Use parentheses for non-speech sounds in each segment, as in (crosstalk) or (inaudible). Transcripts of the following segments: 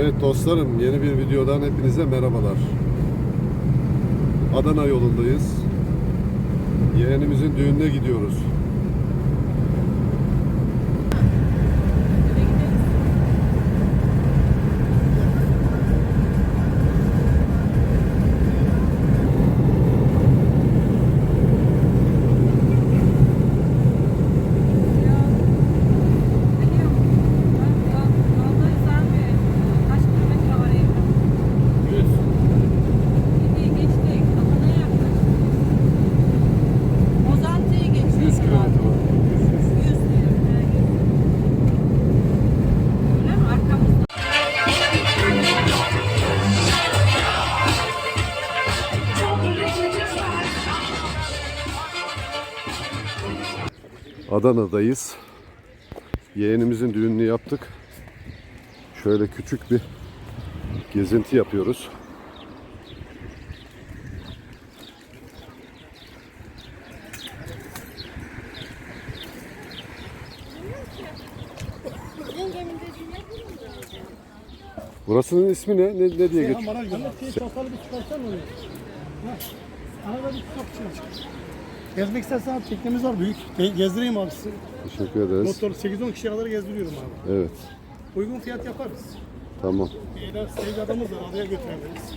Evet dostlarım yeni bir videodan hepinize merhabalar. Adana yolundayız. Yeğenimizin düğününe gidiyoruz. Adana'dayız. Yeğenimizin düğününü yaptık. Şöyle küçük bir gezinti yapıyoruz. Burasının ismi ne? Ne, ne diye geçiyor? Şey sokalı bir çıkarsan oluyor. Ha, Arada bir kapı çıkar. Gezmek istersen abi teknemiz var büyük. Ge- gezdireyim abi sizi. Teşekkür ederiz. Motor 8-10 kişiye kadar gezdiriyorum abi. Evet. Uygun fiyat yaparız. Tamam. Bir de sevgi adamız var adaya götürebiliriz.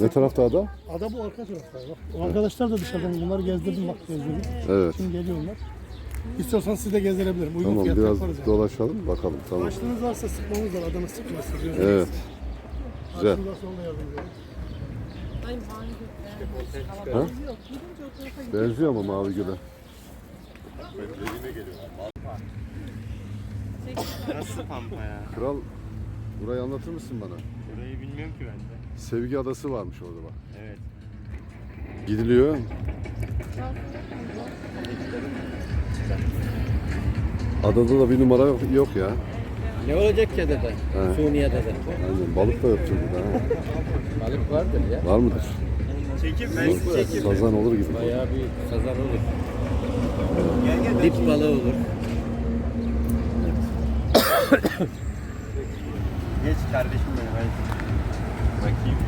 Ne tarafta ada? Ada bu arka tarafta. Bak. O arkadaşlar da dışarıdan bunları gezdirdim bak gezdirdim. Evet. Şimdi geliyorlar. İstiyorsan siz de gezdirebilirim. Uygun Tamam fiyat biraz yaparız yani. dolaşalım bakalım. Tamam. Açlığınız varsa sıkmamız var. Adana sıkması. Evet. Güzel. Açlığınız varsa onu da yardımcı olun. Ha? Benziyor ama Mavi Gül'e. Nasıl pampa ya? Kral burayı anlatır mısın bana? Burayı bilmiyorum ki ben de. Sevgi Adası varmış orada bak. Evet. Gidiliyor. Adada da bir numara yok, yok ya. Ne olacak ki adada? He. Suniye'de de. Aynen, balık da yoktur burada. Ha. Balık vardır ya. Var mıdır? Çekim ben Sazan olur gibi. Bayağı bir sazan olur. Dip balığı olur. Geç kardeşim benim. Bakayım.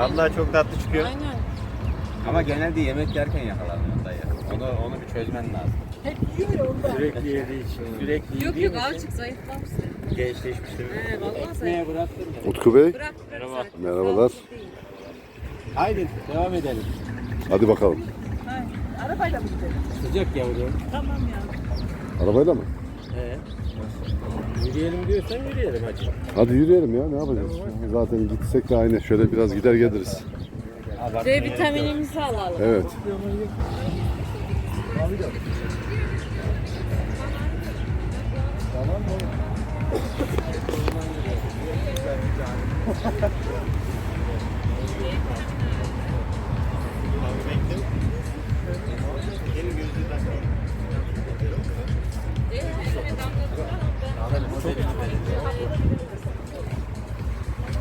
Vallahi çok tatlı çıkıyor. Aynen. Ama genelde yemek yerken yakalanıyor dayı. Onu onu bir çözmen lazım. Hep yiyor ondan. Sürekli yediği için. Sürekli Yok yok azıcık zayıflamışsın. gençleşmiştir. He vallahi zayıf. Ekmeğe bıraktım. Utku Bey, Bırak bırak Merhaba. zaten. merhabalar. Değil. Haydi devam edelim. Hadi bakalım. Hayır. Arabayla mı gidelim? Sıcak yavrum. Tamam ya. Arabayla mı? He. Yürüyelim diyorsan yürüyelim hadi. Hadi yürüyelim ya ne yapacağız? Zaten gitsek de aynı. Şöyle biraz gider geliriz. D vitaminimizi alalım. Evet.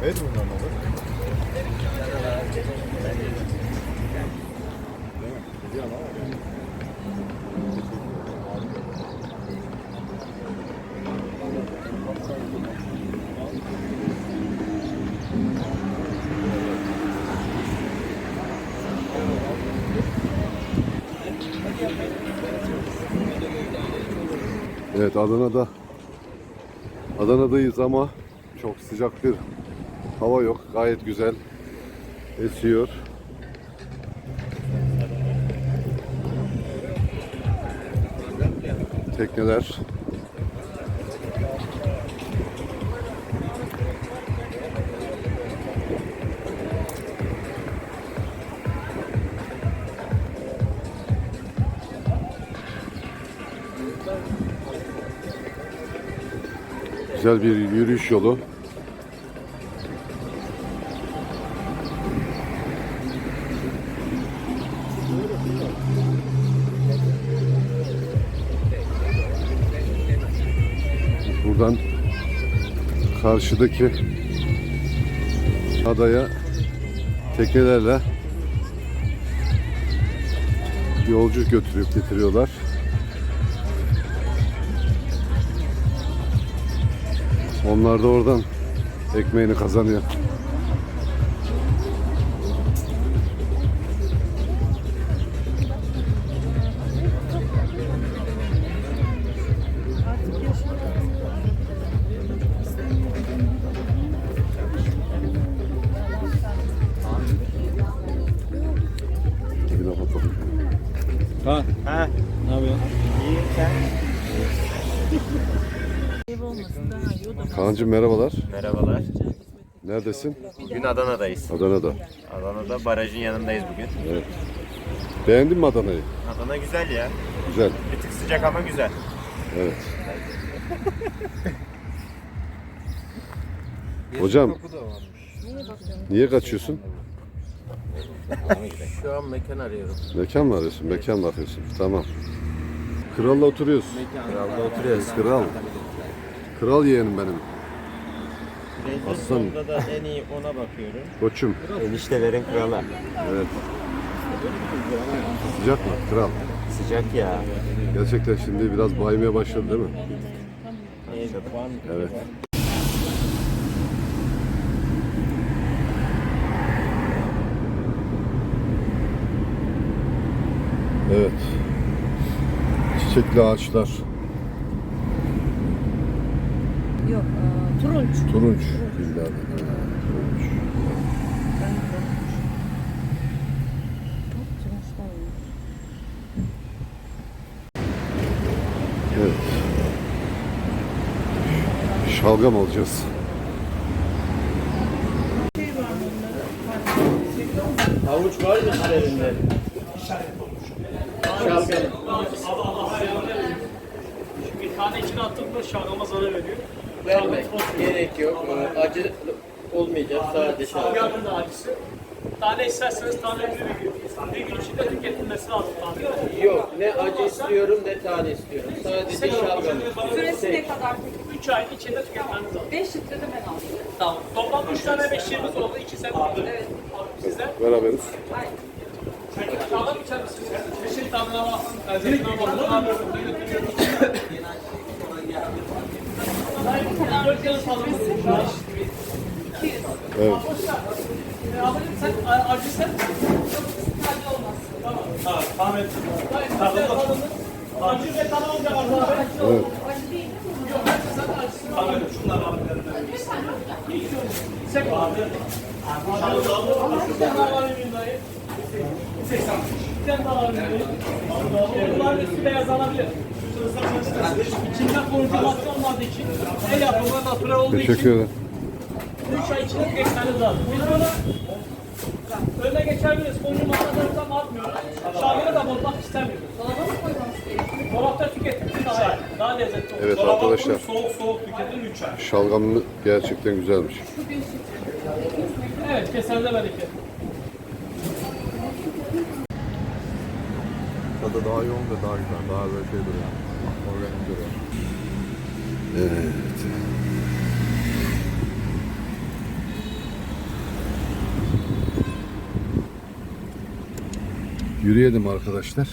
Evet Adana'da Adana'dayız ama çok sıcak bir hava yok. Gayet güzel esiyor. Tekneler Güzel bir yürüyüş yolu. Buradan karşıdaki adaya teknelerle yolcu götürüp getiriyorlar. Onlar da oradan ekmeğini kazanıyor. Ha. Kaan'cığım merhabalar. Merhabalar. Neredesin? Bugün Adana'dayız. Adana'da. Adana'da barajın yanındayız bugün. Evet. Beğendin mi Adana'yı? Adana güzel ya. Güzel. Bir tık sıcak ama güzel. Evet. Hocam niye kaçıyorsun? Şu an mekan arıyorum. Mekan mı arıyorsun? Mekan mı arıyorsun? Tamam. Kralla oturuyoruz. Kralda oturuyoruz. Kral. Kral yeğenim benim. Aslanım. Sonunda da en iyi ona bakıyorum. Koçum. Eniştelerin kralı. Evet. Sıcak mı? Kral. Sıcak ya. Gerçekten şimdi biraz baymaya başladı değil mi? Evet. Evet. Çiçekli ağaçlar. Yok. Turunç. Turunç. Turunç. Evet. Şalgam alacağız. Havuç var mı üzerinde? Bir tane içine attığımda şalgama zarar veriyor. Vermek gerek yok. Ee, Acı olmayacak sadece. Şalgamın da acısı. Tane isterseniz tane bir gün. Bir gün içinde tüketilmesi lazım tane. Yok ne acı istiyorum ne tane istiyorum. Sadece şalgam. Süresi ne kadar peki? 3 ay içinde tüketmeniz lazım. 5 litrede ben aldım. Tamam. Toplam 3 tane beşiğimiz oldu. 2 set aldı. Evet. Sizden. Beraberiz. Şalgam içer misiniz? Beşik tadına bakın. Lezzetine bakın. Dört yıl fazla. Evet. Ablacığım sen acı sen. Tamam. Tamam. Tamam. Tamam. Acı ve tamam olacak Evet. Abi. Sen daha alayım dayı. 80. Sen daha alayım dayı. Bunların üstü beyaz alabilir. İçinde konjugasyon olmadığı için, el yapımı natural olduğu için Teşekkür ederim. 3 ay içinde tüketmeniz lazım. Biz bunu önüne geçebiliriz. Konjugasyon atmıyoruz. Şalgını da bozmak istemiyoruz. Dolapta tüketmek daha iyi. Daha lezzetli olur. Evet Dolaba arkadaşlar. Soğuk soğuk tüketin 3 ay. Şalgamlı gerçekten güzelmiş. Evet keselde bereket. Tadı daha yoğun ve daha güzel, daha böyle şey duruyor. Duruyor. Evet. Yürüyelim arkadaşlar.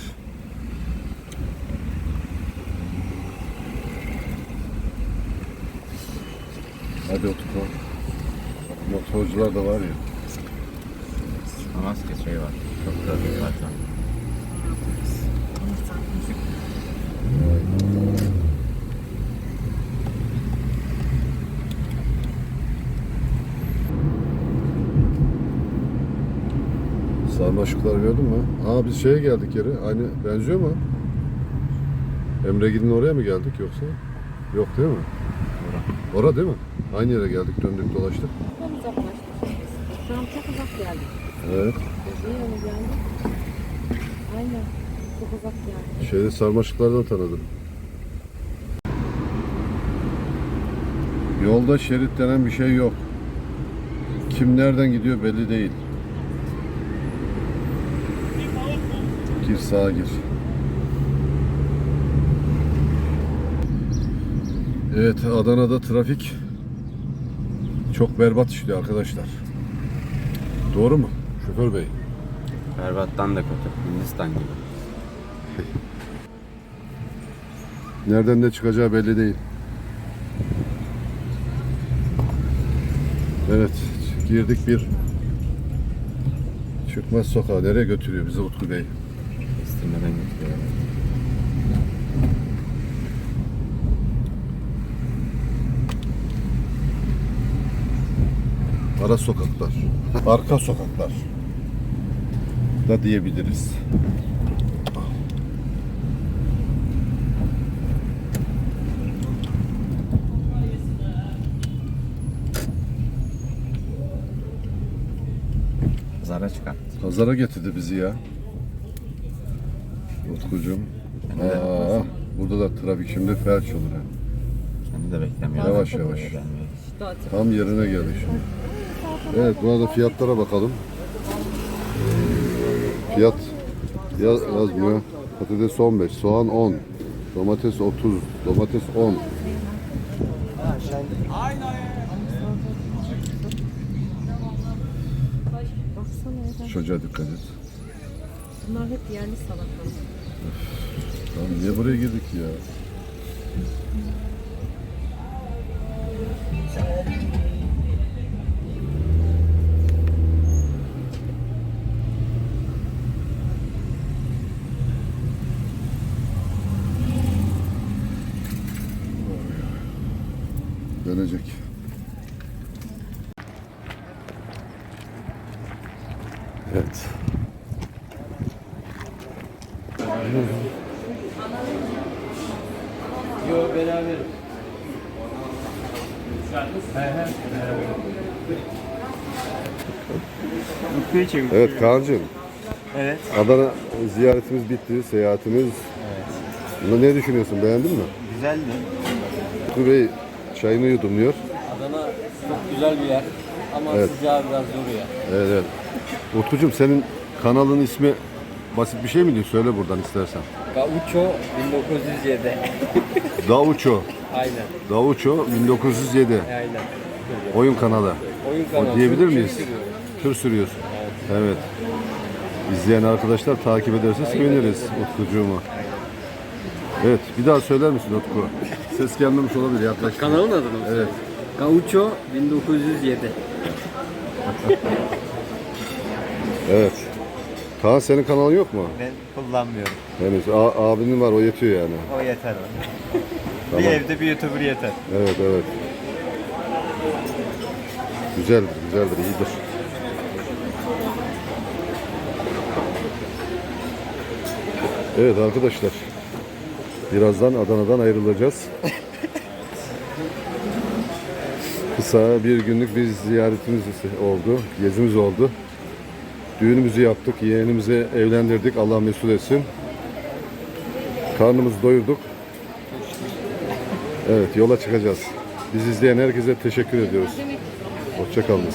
Hadi otur. Motorcular da var ya. Maske şey var. Çok güzel bir zaten. Sarmaşıklar gördün mü? Aa biz şeye geldik yere. Aynı benziyor mu? Emre gidin oraya mı geldik yoksa? Yok değil mi? Ora. Ora değil mi? Aynı yere geldik döndük dolaştık. Çok uzaklaştık. Şu an çok uzak geldik. Evet. Niye öyle geldik? Aynen. Çok uzak geldik. Şeyde sarmaşıklardan tanıdım. Yolda şerit denen bir şey yok. Kim nereden gidiyor belli değil. Gir sağa gir. Evet Adana'da trafik çok berbat işliyor arkadaşlar. Doğru mu? Şoför bey. Berbattan da kötü. Hindistan gibi. Nereden ne çıkacağı belli değil. Evet, girdik bir çıkmaz sokağa. Nereye götürüyor bizi Utku Bey? İstirmeden getiriyor. Ara sokaklar. Arka sokaklar. Da diyebiliriz. Zara çıkar. Pazara getirdi bizi ya. Utkucuğum. Aa, burada da trafik şimdi felç olur ha. Kendi de beklemiyor. Yavaş yavaş. Tam yerine geldik şimdi. Evet buna da fiyatlara bakalım. Fiyat yaz, yazmıyor. Patates 15, soğan 10, domates 30, domates 10. Baksana ya. Çocuğa dikkat et. Bunlar hep yerli salata. Tamam niye buraya girdik ya? Dönecek. Evet. Yok beraber. Mutlu'yu çevir. Evet Kaan'cığım. Evet. Adana ziyaretimiz bitti, seyahatimiz. Bunda ne düşünüyorsun, beğendin mi? Güzeldi. Utku Bey çayını yudumluyor. Adana çok güzel bir yer. Ama Evet. sıcağı biraz zor ya. Evet, evet. Utkucuğum senin kanalın ismi basit bir şey mi diyor? Söyle buradan istersen. Gaucho 1907. Davuço. Aynen. Davuço 1907. Aynen. Oyun kanalı. Oyun O kanalı. diyebilir Çok miyiz? şey sürüyor. Tır sürüyorsun. Evet. İzleyen arkadaşlar takip ederse seviniriz Utkucuğumu. Evet, bir daha söyler misin Utku? Ses gelmemiş olabilir yaklaş. Kanalın adı mı? Evet. Gaucho 1907. Evet. Kaan senin kanalın yok mu? Ben kullanmıyorum. Henüz. A- abinin var o yetiyor yani. O yeter bana. (laughs) Tamam. Bir evde bir YouTuber yeter. Evet evet. Güzeldir, güzeldir, iyidir. Evet arkadaşlar. Birazdan Adana'dan ayrılacağız. (laughs) Kısa bir günlük bir ziyaretimiz oldu, gezimiz oldu. Düğünümüzü yaptık, yeğenimizi evlendirdik. Allah mesut etsin. Karnımızı doyurduk. Evet yola çıkacağız. Biz izleyen herkese teşekkür ediyoruz. Hoşçakalınız.